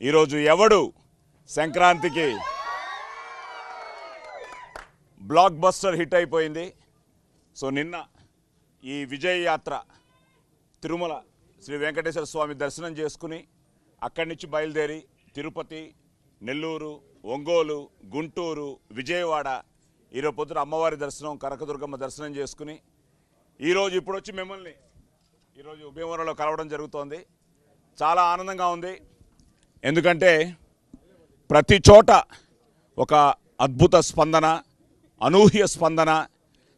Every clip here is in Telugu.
ఈరోజు ఎవడు సంక్రాంతికి బ్లాక్ బస్టర్ హిట్ అయిపోయింది? సో నిన్న ఈ విజయ యాత్ర తిరుమల శ్రీ వెంకటేశ్వర స్వామి దర్శనం చేసుకుని అక్కడి నుంచి బయలుదేరి తిరుపతి నెల్లూరు ఒంగోలు గుంటూరు విజయవాడ ఈరోజు పొద్దున అమ్మవారి దర్శనం కనకదుర్గమ్మ దర్శనం చేసుకుని ఈరోజు ఇప్పుడు వచ్చి మిమ్మల్ని ఈరోజు భీమవరంలో కలవడం జరుగుతోంది. చాలా ఆనందంగా ఉంది. ఎందుకంటే ప్రతి చోట ఒక అద్భుత స్పందన అనూహ్య స్పందన.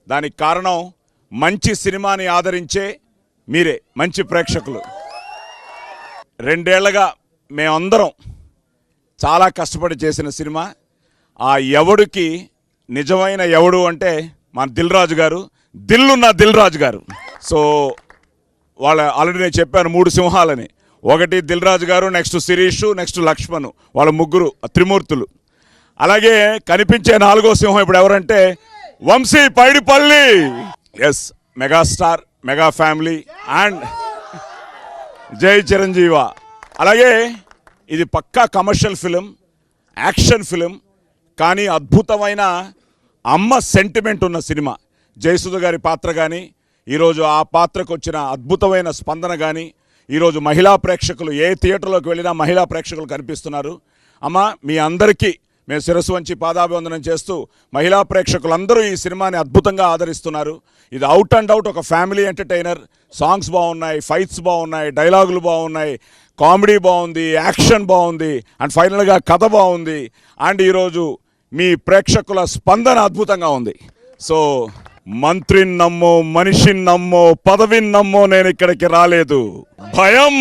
దానికి కారణం మంచి సినిమాని ఆదరించే మీరే మంచి ప్రేక్షకులు. రెండేళ్ళుగా మేమందరం చాలా కష్టపడి చేసిన సినిమా. ఆ ఎవడికి నిజమైన ఎవడు అంటే మన దిల్ రాజు గారు దిల్లున్న దిల్ రాజు గారు. సో వాళ్ళ ఆల్రెడీ నేను చెప్పాను మూడు సింహాలని. ఒకటి దిల్ రాజు గారు నెక్స్ట్ శిరీష్ నెక్స్ట్ లక్ష్మణ్ వాళ్ళ ముగ్గురు త్రిమూర్తులు. అలాగే కనిపించే నాలుగో సింహం ఇప్పుడు ఎవరంటే Vamshi Paidipally. Yes megastar mega family and Jai Chiranjeeva. అలాగే ఇది పక్కా కమర్షియల్ ఫిలిం యాక్షన్ ఫిలిం కానీ అద్భుతమైన అమ్మ సెంటిమెంట్ ఉన్న సినిమా. జయసుధ గారి పాత్ర కానీ ఈరోజు ఆ పాత్రకు వచ్చిన అద్భుతమైన స్పందన కానీ ఈరోజు మహిళా ప్రేక్షకులు ఏ థియేటర్లోకి వెళ్ళినా మహిళా ప్రేక్షకులు కనిపిస్తున్నారు. అమ్మ మీ అందరికీ మేము శిరస్సు వంచి పాదాభివందనం చేస్తూ మహిళా ప్రేక్షకులందరూ ఈ సినిమాని అద్భుతంగా ఆదరిస్తున్నారు. ఇది అవుట్ అండ్ అవుట్ ఒక ఫ్యామిలీ ఎంటర్టైనర్. సాంగ్స్ బాగున్నాయి ఫైట్స్ బాగున్నాయి డైలాగులు బాగున్నాయి కామెడీ బాగుంది యాక్షన్ బాగుంది అండ్ ఫైనల్గా కథ బాగుంది. అండ్ ఈరోజు మీ ప్రేక్షకుల స్పందన అద్భుతంగా ఉంది. సో మంత్రిని నమ్మో మనిషిని నమ్మో పదవిని నమ్మో నేను ఇక్కడికి రాలేదు. భయం!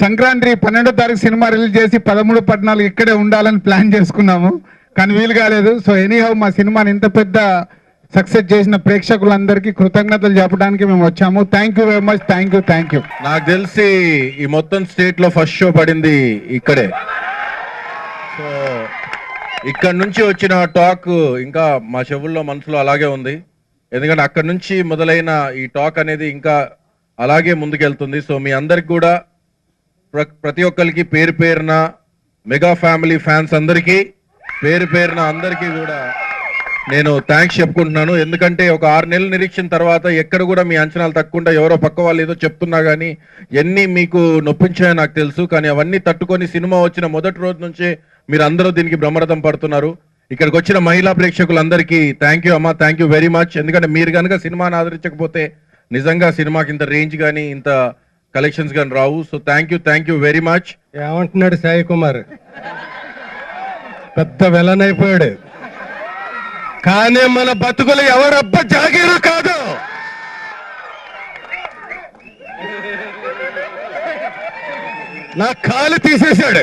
సంక్రాంతి పన్నెండో తారీఖు సినిమా రిలీజ్ చేసి పదమూడు పద్నాలుగు ఇక్కడే ఉండాలని ప్లాన్ చేసుకున్నాము. కానీ వీలు కాలేదు. సో ఎనీహౌ మా సినిమాని ఇంత పెద్ద సక్సెస్ చేసిన ప్రేక్షకులందరికీ కృతజ్ఞతలు చెప్పడానికి మేము వచ్చాము. Thank you very much thank you thank you నాకు తెలిసి ఈ మొత్తం స్టేట్లో ఫస్ట్ షో పడింది ఇక్కడే. సో ఇక్కడ నుంచి వచ్చిన టాక్ ఇంకా మా చెవుల్లో మనసులో అలాగే ఉంది. ఎందుకంటే అక్కడ నుంచి మొదలైన ఈ టాక్ అనేది ఇంకా అలాగే ముందుకెళ్తుంది. సో మీ అందరికి కూడా ప్ర- ప్రతి ఒక్కరికి పేరు పేరున మెగా ఫ్యామిలీ ఫ్యాన్స్ అందరికీ పేరు పేరున అందరికీ కూడా నేను థ్యాంక్స్ చెప్పుకుంటున్నాను. ఎందుకంటే ఒక ఆరు నెలల నిరీక్షణ తర్వాత ఎక్కడ కూడా మీ అంచనాలు తక్కువ ఎవరో పక్క వాళ్ళు ఏదో చెప్తున్నా కానీ ఎన్ని మీకు నొప్పించాయో నాకు తెలుసు. కానీ అవన్నీ తట్టుకొని సినిమా వచ్చిన మొదటి రోజు నుంచే మీరు అందరూ దీనికి బ్రహ్మరథం పడుతున్నారు. ఇక్కడికి వచ్చిన మహిళా ప్రేక్షకులందరికీ థ్యాంక్ యూ అమ్మా థ్యాంక్ యూ వెరీ మచ్ ఎందుకంటే మీరు కనుక సినిమాని ఆదరించకపోతే నిజంగా సినిమాకి ఇంత రేంజ్ కానీ ఇంత కలెక్షన్స్ కానీ రావు. So thank you thank you very much ఏమంటున్నాడు సాయి కుమార్? పెద్ద విలన్ కానీ మన బతుకులు ఎవరబ్బ జాగీరు కాదు. నా కాలు తీసేశాడు.